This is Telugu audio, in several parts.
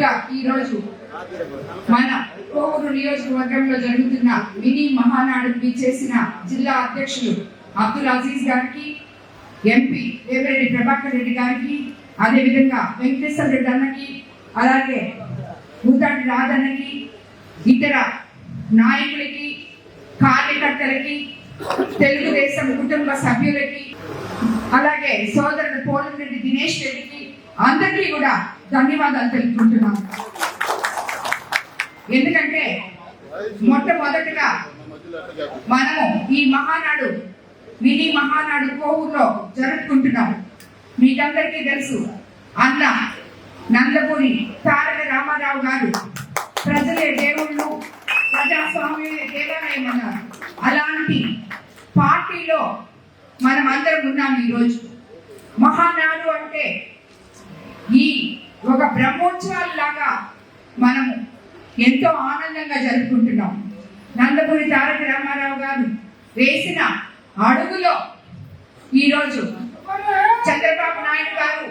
ముందుగా రోజు మన కోవూరు నియోజకవర్గంలో జరుగుతున్న మినీ మహానాడుకి చేసిన జిల్లా అధ్యక్షులు అబ్దుల్ అజీజ్ గారికి ఎంపీ దేవిరెడ్డి ప్రభాకర్ రెడ్డి గారికి అదేవిధంగా వెంకటేశ్వర రెడ్డి అన్నకి అలాగే భూతాటి రాధన్నకి ఇతర నాయకులకి కార్యకర్తలకి తెలుగుదేశం కుటుంబ సభ్యులకి అలాగే సోదరుడు పోలంరెడ్డి దినేష్ రెడ్డికి అందరికీ కూడా ధన్యవాదాలు తెలుపుకుంటున్నాను ఎందుకంటే మొట్టమొదటిగా మనము ఈ మహానాడు మినీ మహానాడు కోవులో జరుపుకుంటున్నాం. మీకందరికీ తెలుసు అన్న నందపూరి తారక రామారావు గారు ప్రజలే దేవుళ్ళు ప్రజాస్వామ్య దేవాలయం అన్నారు అలాంటి పార్టీలో మనం అందరం ఉన్నాం ఈరోజు. మహానాడు అంటే ఈ ఒక బ్రహ్మోత్సవాలు లాగా మనము ఎంతో ఆనందంగా జరుపుకుంటున్నాం. నందపూరి తారక రామారావు గారు వేసిన అడుగులో ఈరోజు చంద్రబాబు నాయుడు గారు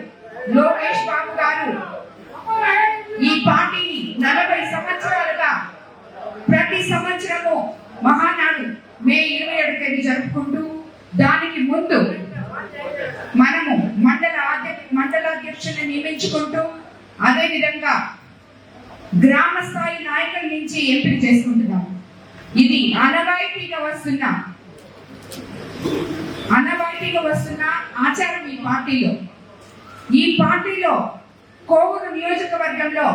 లోకేష్ బాబు గారు ఈ పార్టీని నలభై సంవత్సరాలుగా ప్రతి సంవత్సరము మహానాడు మే ఇరవై ఏడు తేదీ జరుపుకుంటూ దానికి ముందు మనము మండల అధ్యక్ష నియమించుకుంటూ అదేవిధంగా గ్రామ స్థాయి నాయకుల నుంచి ఎంపిక చేసుకుంటున్నాం. ఇది అనవాయితీగా వస్తున్న అనవాయితీగా వస్తున్న ఆచారం ఈ పార్టీలో. ఈ పార్టీలో కోవూరు నియోజకవర్గంలో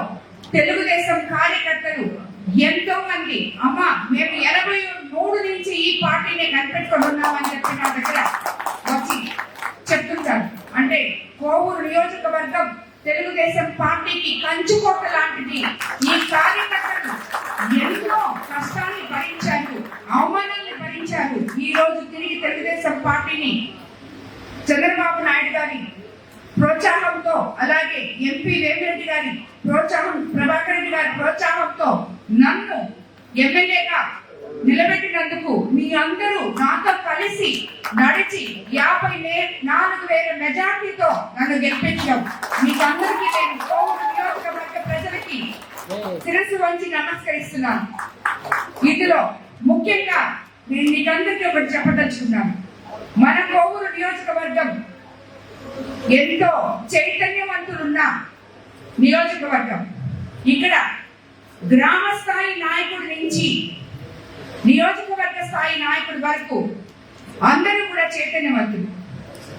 తెలుగుదేశం కార్యకర్తలు ఎంతో మంది అమ్మ మేము ఎనభై మూడు నుంచి ఈ పార్టీని కనిపెట్టుకొని ఉన్నామని చెప్పి నా దగ్గర వచ్చి చెప్తుంటారు. అంటే కోవూరు నియోజకవర్గం తెలుగుదేశం పార్టీకి కంచుకోట లాంటిది. ఈ కార్యకర్తలు ఎన్నో కష్టాన్ని భరించారు అవమానాన్ని భరించారు. ఈ రోజు తిరిగి తెలుగుదేశం పార్టీని చంద్రబాబు నాయుడు గారి ప్రోత్సాహంతో అలాగే ఎంపీ రేవిరెడ్డి గారి ప్రోత్సాహం ప్రభాకర్ రెడ్డి గారి ప్రోత్సాహంతో నన్ను ఎమ్మెల్యేగా నిలబెట్టినందుకు మీ అందరూ నాతో కలిసి నడిచి యాభై నాలుగు వేల మెజార్టీతో నన్ను గెలిపించాం. మీకు అందరికీ నేను నియోజకవర్గ ప్రజలకి శిరస్సు వంచి నమస్కరిస్తున్నాను. ఇందులో ముఖ్యంగా నేను మీకందరికీ ఒకటి చెప్పదలుచుకున్నాను. మన కోవూరు నియోజకవర్గం ఎంతో చైతన్యవంతులున్న నియోజకవర్గం. ఇక్కడ గ్రామ స్థాయి నాయకుడి నుంచి నియోజకవర్గ స్థాయి నాయకుడి వరకు అందరూ కూడా చైతన్యవంతులు.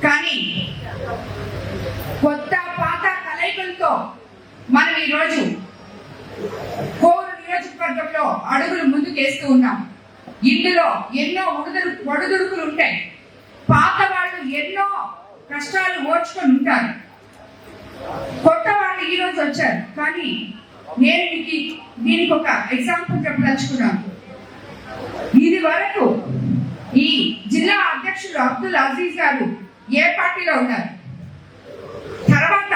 కానీ కొత్త పాత కలయికలతో మనం ఈరోజు కోరు నియోజకవర్గంలో అడుగులు ముందుకేస్తూ ఉన్నాం. ఇందులో ఎన్నో ఒడుదురు ఒడుదుడుకులు ఉంటాయి. పాత వాళ్ళు ఎన్నో కష్టాలు ఓర్చుకొని ఉంటారు. కొత్త వాళ్ళు ఈరోజు వచ్చారు. కానీ నేను మీకు దీనికి ఒక ఎగ్జాంపుల్ చెప్పదలుచుకున్నాను. ఇది వరకు ఈ జిల్లా అధ్యక్షుడు అబ్దుల్ అజీజ్ గారు ఏ పార్టీలో ఉన్నారు? తర్వాత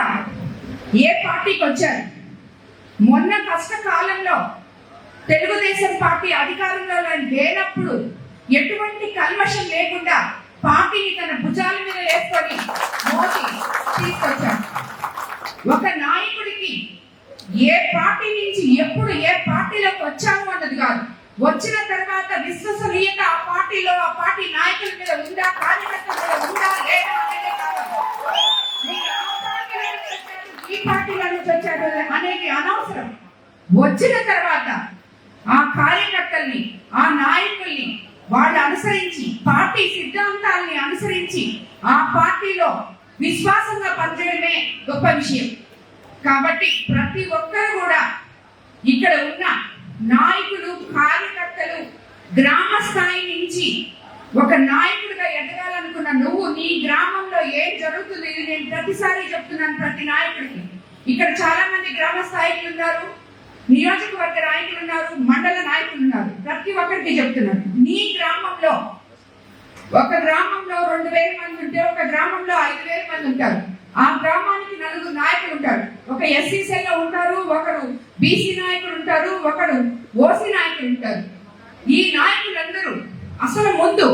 ఏ పార్టీకి వచ్చారు? మొన్న కష్టకాలంలో తెలుగుదేశం పార్టీ అధికారంలో లేనప్పుడు ఎటువంటి కల్మషం లేకుండా పార్టీని తన భుజాల మీద వేసుకొని మోదీ తీసుకొచ్చాడు ఒక నాయకుడికి ఏ పార్టీ నుంచి ఎప్పుడు ఏ పార్టీలోకి వచ్చాము అన్నది కాదు. వచ్చిన తర్వాత విశ్వసనీయత ఆ పార్టీలో ఆ పార్టీ నాయకుల మీద ఉందా కార్యకర్తల మీద ఉందా లేదా అనేది కాదు. ఈ పార్టీలో నుంచి వచ్చాడు అనేది అనవసరం. వచ్చిన తర్వాత ఆ కార్యకర్తల్ని ఆ నాయకుల్ని వాళ్ళు అనుసరించి పార్టీ సిద్ధాంతాలని అనుసరించి ఆ పార్టీలో విశ్వాసంగా పనిచేయడమే గొప్ప విషయం. కాబట్టి ప్రతి ఒక్కరు కూడా ఇక్కడ ఉన్న నాయకులు కార్యకర్తలు గ్రామ స్థాయి నుంచి ఒక నాయకుడిగా ఎదగాలనుకున్న నువ్వు నీ గ్రామంలో ఏం జరుగుతుంది ఇది నేను ప్రతిసారి చెప్తున్నాను ప్రతి నాయకుడికి. ఇక్కడ చాలా మంది గ్రామ స్థాయికులు ఉన్నారు నియోజకవర్గ నాయకులు ఉన్నారు మండల నాయకులు ఉన్నారు. ప్రతి ఒక్కరికి చెప్తున్నారు నీ గ్రామంలో ఒక గ్రామంలో రెండు వేల మంది ఉంటే ఒక గ్రామంలో ఐదు వేల మంది ఉంటారు. ఆ గ్రామానికి నలుగురు నాయకులు ఉంటారు. ఒక ఎస్సీ సెల్లో ఉంటారు ఒకడు బీసీ నాయకుడు ఉంటారు ఒకడు ఓసీ నాయకుడు ఉంటారు. ఈ నాయకులందరూ అసలు ముందు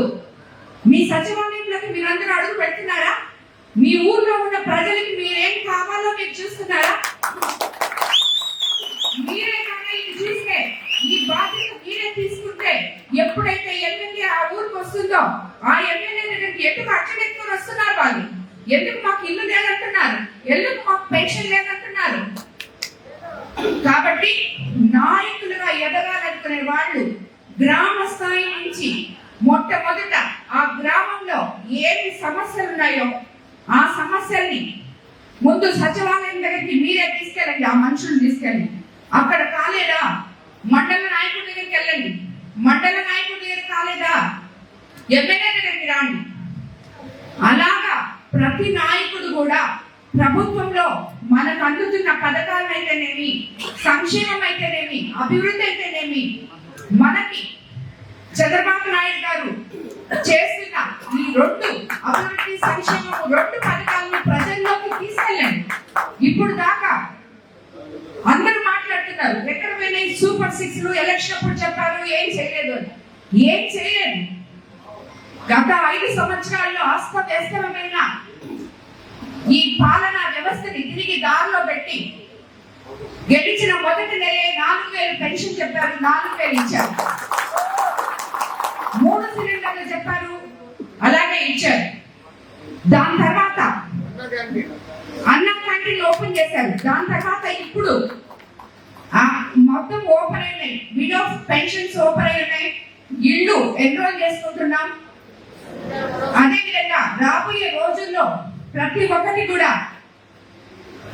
మీ సచివాలయంలోకి మీరందరూ అడుగు పెడుతున్నారా? మీ ఊర్లో ఉన్న ప్రజలకి మీరేం కావాలో మీరు చూస్తున్నారా ఎందుకు మాకు ఇల్లు లేదంటున్నారు ఎందుకు మాకు పెన్షన్ లేదంటున్నారు కాబట్టి నాయకులుగా ఎదగాలనుకునే వాళ్ళు గ్రామ స్థాయి నుంచి మొట్టమొదట ఆ గ్రామంలో ఏమి సమస్యలు ఉన్నాయో ఆ సమస్యల్ని ముందు సచివాలయం దగ్గరికి మీరే తీసుకెళ్ళండి ఆ మనుషులు తీసుకెళ్ళండి. అక్కడ కాలేదా? మండల నాయకుడి దగ్గరికి వెళ్ళండి. మండల నాయకుడి దగ్గర కాలేదా? ఎమ్మెల్యే దగ్గరికి రాండి. అలాగా ప్రతి నాయకుడు కూడా ప్రభుత్వంలో మనకు అందుతున్న పథకాలు అయితేనేమి సంక్షేమం అయితేనేమి అభివృద్ధి అయితేనేమి మనకి చంద్రబాబు నాయుడు గారు చేసిన ఈ రెండు అభివృద్ధి సంక్షేమం రెండు పథకాలను ప్రజల్లోకి తీసుకెళ్ళండి. ఇప్పుడు దాకా అందరూ మాట్లాడుతున్నారు ఎక్కడ పోయినాయి సూపర్ సిక్స్ ఎలక్షన్ అప్పుడు చెప్పారు ఏం చేయలేదు అని. ఏం చేయలేదు. గత ఐదు సంవత్సరాల్లో అస్తవ్యస్తమైన ఈ పాలనా వ్యవస్థని తిరిగి దారిలో పెట్టి గెలిచిన మొదటి నెలే నాలుగు వేలు పెన్షన్ చెప్పారు నాలుగు వేలు ఇచ్చారు. చెప్పారు? అలాగే ఇచ్చారు. దాని తర్వాత అన్నం క్యాంటీన్ ఓపెన్ చేశారు. దాని తర్వాత ఇప్పుడు ఆ మొత్తం ఓపెన్ అయినాయి. విడో పెన్షన్స్ ఓపెన్ అయినాయి. ఇల్లు ఎన్రోల్ చేసుకుంటున్నాం. అదే విధంగా రాబోయే రోజుల్లో ప్రతి ఒక్కటి కూడా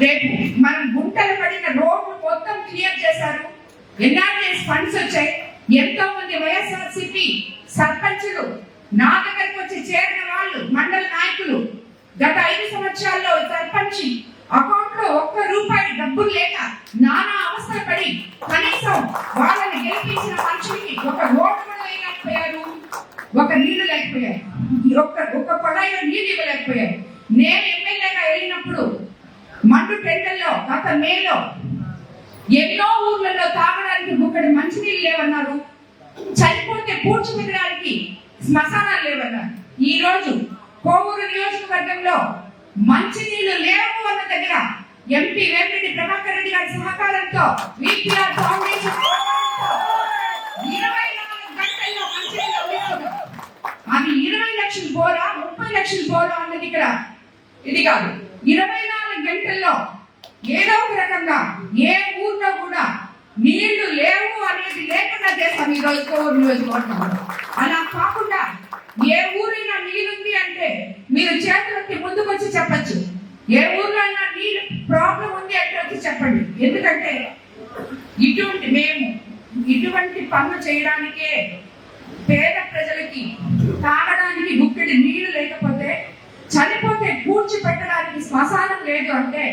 రేపు మనం గుంటలు పడిన రోడ్లు మొత్తం క్లియర్ చేశారు. ఎన్ఆర్ఎస్ ఫండ్స్ వచ్చాయి. ఎంతో మంది వైఎస్ఆర్సిపి సర్పంచులు నా దగ్గరకు వచ్చి చేరిన వాళ్ళు మండల నాయకులు గత ఐదు సంవత్సరాల్లో సర్పంచ్ అకౌంట్లో ఒక్క రూపాయి డబ్బులు లేక నానా అవస్థలు పడి కనీసం వాళ్ళని గెలిపించిన మనుషులకి ఒక రోడ్డు కూడా వేయలేకపోయారు ఒక నీళ్ళు లేకపోయారు ఒక్క ఒక్క కొడాయిలో నీళ్ళు ఇవ్వలేకపోయారు. నేను ఎమ్మెల్యేగా వెళ్ళినప్పుడు మండు టెండల్లో గత మేలో ఎన్నో ఊర్లలో తాగడానికి ముక్కడి మంచినీళ్ళు లేవన్నారు. చనిపోతే పూడ్చిపెట్టడానికి శ్మశానాలు లేవన్నారు ఈ రోజు కోవూరు నియోజకవర్గంలో మంచినీళ్ళు లేవు అన్న దగ్గర ఎంపీ వేమిరెడ్డి ప్రభాకర్ రెడ్డి గారి సహకారంతో విపిఆర్ ఫౌండేషన్ ఇరవై నాలుగు గంటల్లో మంచినీళ్ళు అది ఇరవై లక్షలు బోరా ముప్పై లక్షలు బోరా అన్నది ఇక్కడ ఇది కాదు. ఇరవై నాలుగు గంటల్లో ఏదో ఒక రకంగా ఏ ఊర్లో కూడా నీళ్ళు లేవు అనేది లేకుండా చేస్తాం ఈ రోజు కోవూరు నియోజకవర్గంలో. అలా కాకుండా ఏ ఊరైనా నీళ్ళుంది అంటే మీరు చేతులకి ముందుకు వచ్చి చెప్పచ్చు ఏ ఊర్లో అయినా నీళ్ళు ప్రాబ్లం ఉంది అంటే వచ్చి చెప్పండి ఎందుకంటే ఇటువంటి మేము ఇటువంటి పనులు చేయడానికే పేద ప్రజలకి తాగడానికి గుప్పెడి నీళ్ళు లేకపోతే చనిపోతే పూడ్చి పెట్టడానికి శ్మశానం లేదు అంటే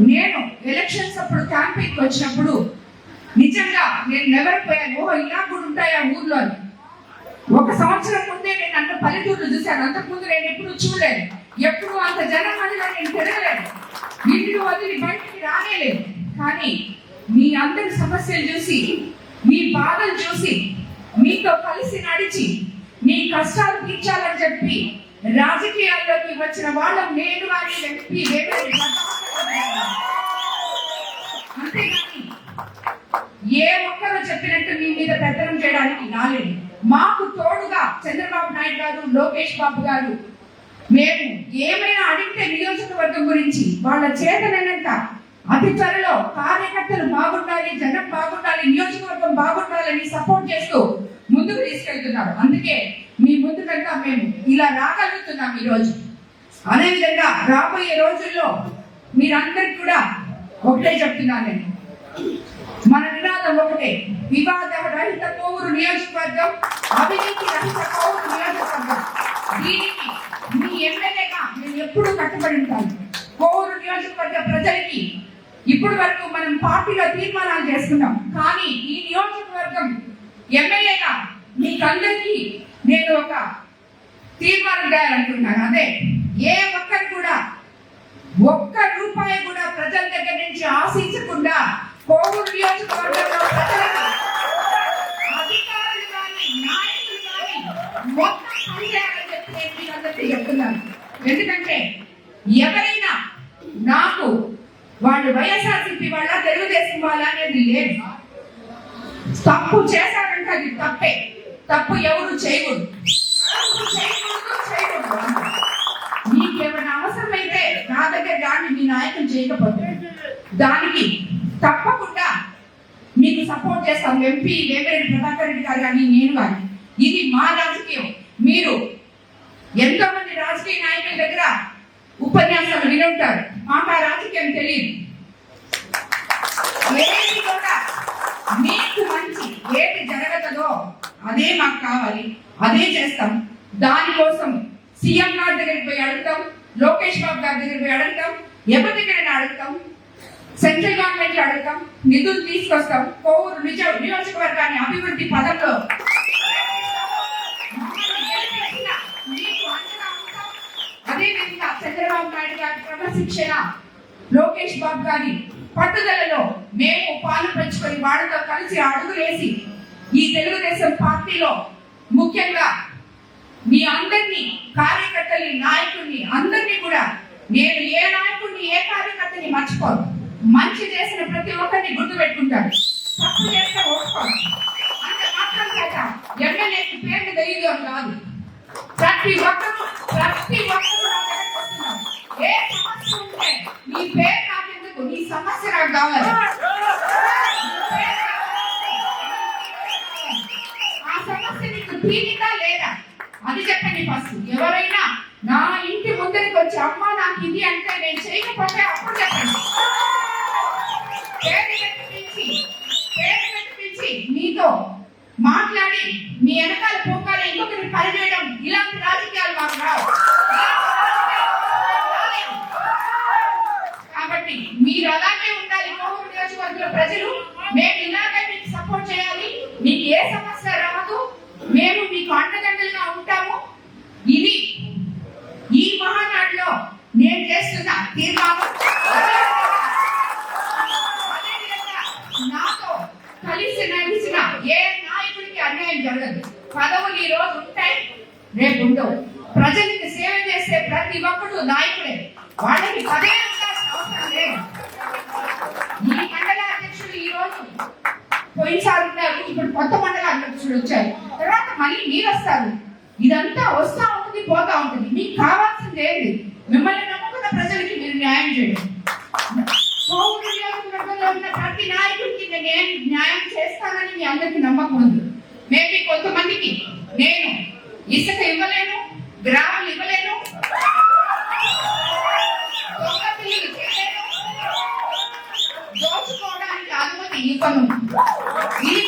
నేను ఎలక్షన్స్ అప్పుడు క్యాంపెయిన్ వచ్చినప్పుడు నిజంగా నేను నెవరిపోయాను ఓహో ఇలా కూడా ఉంటాయా ఊర్లో ఒక సంవత్సరం ముందే నేను అంత పల్లెటూర్లు చూశాను అంతకుముందు నేను ఎప్పుడు చూడలేదు. ఎప్పుడు అంత జనం మధ్యలో నేను తిరగలేదు. ఇంటిని వదిలి బయటికి రానేలేదు. కానీ మీ అందరి సమస్యలు చూసి మీ బాధలు చూసి మీతో కలిసి నడిచి మీ కష్టాలు తీర్చాలని చెప్పి రాజకీయాల్లోకి వచ్చిన వాళ్ళం నేను వారి ఎంపీ వేమిరెడ్డి అంతేగాని ఏ ఒక్కరు చెప్పినట్టు మీ మీద పెత్తనం చేయడానికి రాలేదు. మాకు తోడుగా చంద్రబాబు నాయుడు గారు లోకేష్ బాబు గారు మేము ఏమైనా అడిగితే నియోజకవర్గం గురించి వాళ్ళ చేతనైనంత అతి త్వరలో కార్యకర్తలు బాగుండాలి జనం బాగుండాలి నియోజకవర్గం బాగుండాలని సపోర్ట్ చేస్తూ ముందుకు తీసుకెళ్తున్నారు. అందుకే మీ ముందు కనుక మేము ఇలా రాగలుగుతున్నాం ఈరోజు. అదేవిధంగా రాబోయే రోజుల్లో మీరందరికి కూడా ఒకటే చెప్తున్నాను నేను. మన నినాదం ఒకటే. వివాద రహిత కోవూరు నియోజకవర్గం అవినీతి రహిత కోవూరు నియోజకవర్గం. దీనికి మీ ఎమ్మెల్యేగా నేను ఎప్పుడూ కట్టుబడి ఉంటాను కోవూరు నియోజకవర్గ ప్రజలకి ఇప్పటి వరకు మనం పార్టీలో తీర్మానాలు చేసుకున్నాం. కానీ ఈ నియోజకవర్గం ఎమ్మెల్యేగా మీకందరికీ నేను ఒక తీర్మానం చేయాలనుకుంటున్నాను. అదే ఏ ఒక్కరు కూడా ఒక్క రూపాయి కూడా ప్రజల దగ్గర నుంచి ఆశించకుండా కోవూరు నియోజకవర్గంలో ప్రజలకు అధికారులు కానీ నాయకులు కానీ మొత్తం పనిచేయాలని చెప్పి నేను అందరికీ చెప్తున్నాను. ఎందుకంటే ఎవరైనా నాకు వాళ్ళు వైఎస్ఆర్సీపీ వాళ్ళ తెలుగుదేశం వాళ్ళ అనేది లేదు. తప్పు చేశారంటే అది తప్పే. తప్పు ఎవరు చేయకూడదు. మీకేమైనా అవసరమైతే నా దగ్గర అవసరమైన దాన్ని మీ నాయకులు చేయకపోతే దానికి తప్పకుండా మీకు సపోర్ట్ చేస్తాం ఎంపీ వేమిరెడ్డి ప్రభాకర్ రెడ్డి గారు కానీ నేను కానీ ఇది మా రాజకీయం. మీరు ఎంతో మంది రాజకీయ నాయకుల దగ్గర ఉపన్యాసాలు వినుంటారు మాకు ఆ రాజకీయం తెలియదు ఏది కూడా మీకు మంచి ఏది జరగదో అదే మాకు కావాలి అదే చేస్తాం. దానికోసం సీఎం గారి దగ్గరికి పోయి అడుగుతాం లోకేష్ బాబు గారి దగ్గరికి పోయి అడుగుతాం ఎవరి దగ్గరైనా అడుగుతాం సెంట్రల్ గవర్నమెంట్ అడుగుతాం నిధులు తీసుకొస్తాం కోవూరు నిజ నియోజకవర్గాన్ని అభివృద్ధి పదంలో అదేవిధంగా చంద్రబాబు నాయుడు గారి క్రమశిక్షణ లోకేష్ బాబు గారి పట్టుదలలో మేము పాలు పంచుకొని వాళ్ళతో కలిసి అడుగులేసి ఈ తెలుగుదేశం పార్టీలో ముఖ్యంగా మీ అందరినీ కార్యకర్తల్ని నాయకుడిని అందరినీ కూడా నేను ఏ నాయకుడిని ఏ కార్యకర్తని మర్చిపోను. మంచి చేసిన ప్రతి ఒక్కరిని గుర్తు పెట్టుకుంటాను తప్పు చేస్తే ఓడుకోను అంత మాత్రం చేత ఎమ్మెల్యేకి పేరు తెలియదు అని కాదు. ప్రతి ఒక్కరు ప్రతి ఒక్కరు నా దగ్గరకు వస్తున్నారు. ఏ సమస్య ఉంటే నీ పేరు నాకెందుకు? నీ సమస్య నాకు కావాలి. ఆ సమస్య నీకు తీరిక లేదా? అది చెప్పండి ఫస్ట్ ఎవరైనా నా ఇంటి ముందరికి వచ్చి అమ్మ నాకు ఇది అంటే నేను చేయకపోతే అప్పుడు చెప్పండి. పేరు పేరు మీతో మాట్లాడి మీ వెనకాల పొంగాలి ఇంకొకరిని పనిచేయడం ఇలాంటి రాజకీయాలు మాకు రావు. కాబట్టి మీరు అలాగే ఉండాలి. కోవూరు నియోజకవర్గంలో ప్రజలు మేము ఇలాగే మీకు సపోర్ట్ చేయాలి. మీకు ఏ సమస్య రాదు. మేము మీకు అండదండలుగా ఉంటాము ఇది ఈ మహానాడులో నేను చేస్తున్న తీర్మానం. నాతో కలిసి నడిచిన ఏ నాయకుడికి అన్యాయం జరగదు. పదవులు ఈ రోజు ఉంటాయి రేపు ఉండవు. ప్రజలకు సేవ చేసే ప్రతి ఒక్కడు నాయకుడే. వాళ్ళకి పదే అవసరం లేదు. ఈ మండల అధ్యక్షుడు ఈ రోజు పోయినసారి ఉన్నారు. ఇప్పుడు కొత్త మండల అధ్యక్షుడు వచ్చారు. తర్వాత మళ్ళీ మీరు వస్తారు. ఇదంతా వస్తా ఉంటుంది పోతా ఉంటుంది. మీకు కావాల్సింది ఏంటి మిమ్మల్ని నమ్ముకున్న ప్రజలకి మీరు న్యాయం చేయండి. కోవిడ్ నియోజకవర్గంలో ఉన్న ప్రతి నాయకుడికి నేను న్యాయం చేస్తానని మీ అందరికీ నమ్మకం ఉంది. మేబీ కొంతమందికి నేను ఇసుక ఇవ్వలేను గ్రాములు ఇవ్వలేను దోచుకోవడానికి అనుమతి ఇవ్వను. ఇది